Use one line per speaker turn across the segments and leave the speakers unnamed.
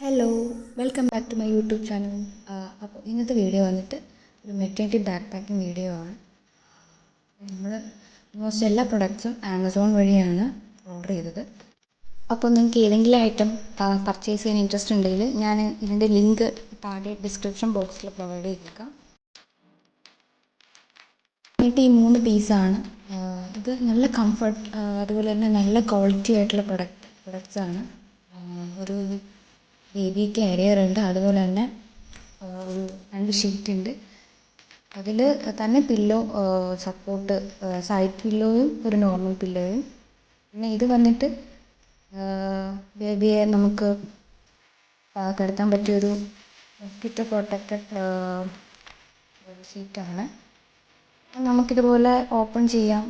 Hello welcome back to my YouTube channel അപ്പോൾ ഇന്നത്തെ video വന്നിട്ട് ഒരു മെറ്റേണിറ്റി ബാക്ക് പാക്കിംഗ് വീഡിയോ ആണ്. നമ്മൾ മോസ്റ്റ് എല്ലാ പ്രൊഡക്ട്സും ആമസോൺ വഴിയാണ് ഓർഡർ ചെയ്തത്. അപ്പോൾ നിങ്ങൾക്ക് ഏതെങ്കിലും ഐറ്റം പർച്ചേസ് ചെയ്യാൻ ഇൻട്രസ്റ്റ് ഉണ്ടെങ്കിൽ ഞാൻ ഇതിന്റെ ലിങ്ക് താഴെ ഡിസ്ക്രിപ്ഷൻ ബോക്സിൽ പ്രൊവൈഡ് ചെയ്തേക്കാം. എന്നിട്ട് ഈ മൂന്ന് പീസാണ് ഇത് നല്ല കംഫർട്ട് അതുപോലെ തന്നെ നല്ല ക്വാളിറ്റി ആയിട്ടുള്ള പ്രൊഡക്റ്റ് പ്രൊഡക്ട്സാണ് ഒരു ബേബി കാരിയർ ഉണ്ട്. അതുപോലെ തന്നെ രണ്ട് ഷീറ്റ് ഉണ്ട്. അതിൽ തന്നെ പില്ലോ സപ്പോർട്ട് സൈഡ് പില്ലോയും ഒരു നോർമൽ പില്ലോയും പിന്നെ ഇത് വന്നിട്ട് ബേബിയെ നമുക്ക് കിടത്താൻ പറ്റിയൊരു മസ്കിറ്റോ പ്രൊട്ടക്റ്റഡ് ഷീറ്റാണ് നമുക്കിതുപോലെ ഓപ്പൺ ചെയ്യാം.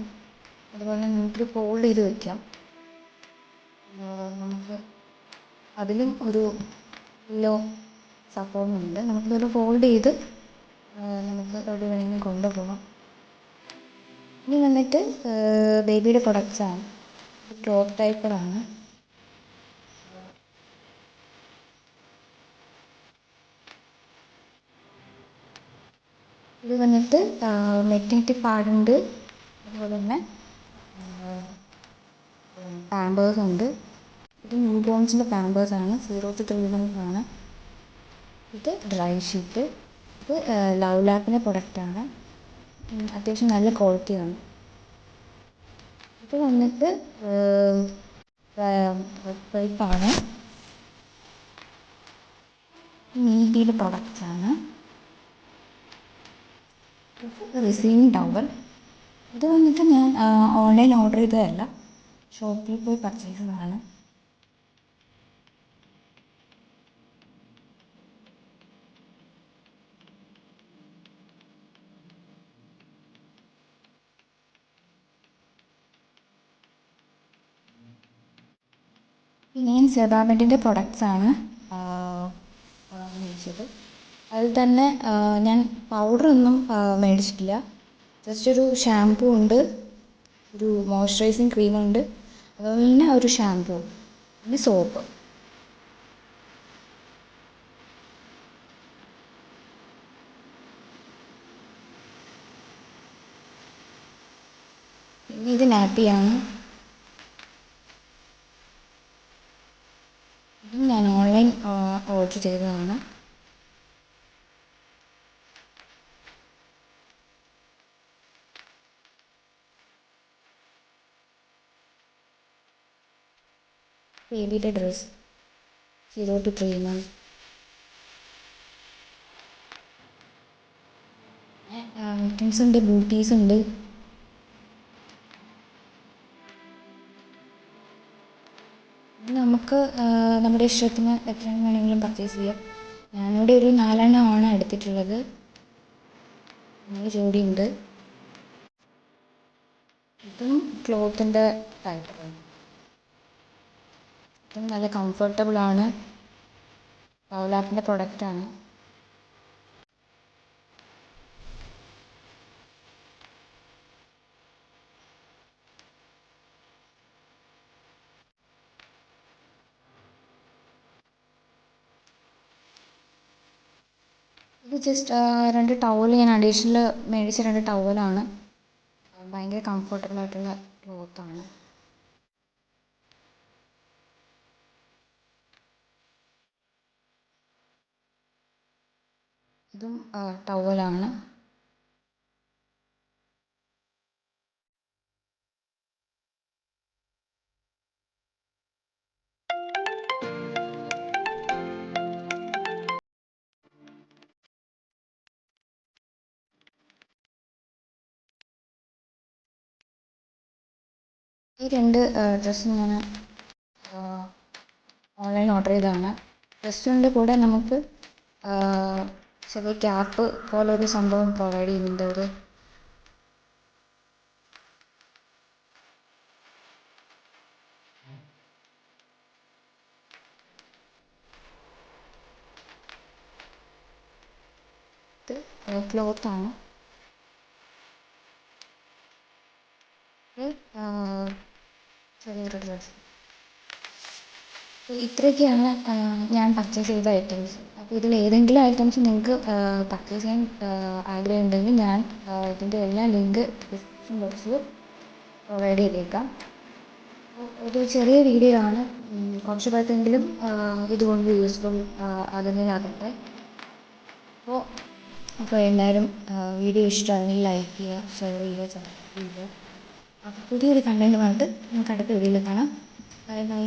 അതുപോലെ നമുക്ക് ഫോൾഡ് ചെയ്ത് വെക്കാം. നമുക്ക് അതിലും ഒരു ലോ സപ്പോർട്ടുണ്ട് നമുക്കിതൊന്ന് ഫോൾഡ് ചെയ്ത് നമുക്ക് എവിടെ വേണമെങ്കിലും കൊണ്ടുപോകാം. ഇനി വന്നിട്ട് ബേബിയുടെ പ്രൊഡക്ട്സാണ് ക്ലോത്ത് ടൈപ്പറാണ് ഇത് വന്നിട്ട് മെറ്റേണിറ്റി പാഡുണ്ട് അതുപോലെ തന്നെ പാമ്പേഴ്സ് ഉണ്ട്. ഇത് ന്യൂ ബോൺസിന്റെ പാമ്പേഴ്സാണ് സീറോ ടു ത്രീ മന്ത്സാണ് ഇത് ഡ്രൈ ഷീറ്റ്. ഇത് ലവ് ലാപ്പിന്റെ പ്രൊഡക്റ്റാണ് അത്യാവശ്യം നല്ല ക്വാളിറ്റിയാണ് ഇത് വന്നിട്ട് പൈപ്പാണ് നീതിയുടെ പ്രൊഡക്റ്റാണ് റിസീവിങ് ടവർ ഇത് വന്നിട്ട് ഞാൻ ഓൺലൈൻ ഓർഡർ ചെയ്തതല്ല. ഷോപ്പിൽ പോയി പർച്ചേസ് ചെയ്തതാണ്. ഞാൻ സെബാമെന്റിന്റെ പ്രൊഡക്ട്സാണ് മേടിച്ചത്. അതിൽ തന്നെ ഞാൻ പൗഡറൊന്നും മേടിച്ചിട്ടില്ല. ജസ്റ്റ് ഒരു ഷാംപൂ ഉണ്ട് ഒരു മോയ്സ്ചറൈസിങ് ക്രീമുണ്ട് അതുപോലെ തന്നെ ഒരു ഷാംപൂ പിന്നെ സോപ്പ് ഇത് നാപ്പിയാണ് ഇതും ഞാൻ ഓൺലൈൻ ഓർഡർ ചെയ്തതാണ്. ബേബിയുടെ dress zero two three month items ഉണ്ട് ബൂട്ടീസ് ഉണ്ട്. നമുക്ക് നമ്മുടെ ഇഷ്ടത്തിന് എത്ര വേണമെങ്കിലും പർച്ചേസ് ചെയ്യാം. ഞാനിവിടെ ഒരു നാലെണ്ണമാണ് എടുത്തിട്ടുള്ളത്. നാല് ജോഡിയുണ്ട് ഇതും ക്ലോത്തിന്റെ ടൈപ്പാണ് ഇതും നല്ല കംഫർട്ടബിൾ ആണ്. പൗലാപ്പിന്റെ പ്രൊഡക്റ്റാണ് ഇത് ജസ്റ്റ് രണ്ട് ടവൽ ഞാൻ അഡീഷണൽ മേടിച്ച രണ്ട് ടവലാണ് ഭയങ്കര കംഫർട്ടബിൾ ആയിട്ടുള്ള ക്ലോത്താണ് ഇതും ടവലാണ് ഈ രണ്ട് ഡ്രസ്സ് ഞാൻ ഓൺലൈൻ ഓർഡർ ചെയ്തതാണ്. ഡ്രസ്സിന്റെ കൂടെ നമുക്ക് ചെറിയ ക്യാപ്പ് പോലൊരു സംഭവം പ്രൊവൈഡ് ചെയ്യുന്നുണ്ട്. ഇത് ക്ലോത്താണ് ഇത് ചെറിയൊരു ഡ്രസ്സ് ഇത്രയൊക്കെയാണ് ഞാൻ പർച്ചേസ് ചെയ്ത ഐറ്റംസ് അപ്പോൾ ഇതിൽ ഏതെങ്കിലും ഐറ്റംസ് നിങ്ങൾക്ക് പർച്ചേസ് ചെയ്യാൻ ആഗ്രഹം ഉണ്ടെങ്കിൽ ഞാൻ ഇതിന്റെ എല്ലാ ലിങ്ക് ഡിസ്ക്രിപ്ഷൻ ബോക്സിൽ പ്രൊവൈഡ് ചെയ്തേക്കാം. ഒരു ചെറിയ വീഡിയോ ആണ്. കുറച്ച് പേർക്കെങ്കിലും ഇതുകൊണ്ട് യൂസ്ഫുൾ ആകുന്നതാകട്ടെ അപ്പോൾ അപ്പോൾ എല്ലാവരും വീഡിയോ ഇഷ്ടമാണെങ്കിൽ ലൈക്ക് ചെയ്യുക ഷെയർ ചെയ്യുക സബ്സ്ക്രൈബ് ചെയ്യുക. അപ്പോൾ പുതിയൊരു കണ്ടന്റുമായിട്ട് നമുക്ക് അടുത്ത വീഡിയോയിൽ കാണാം. Bye bye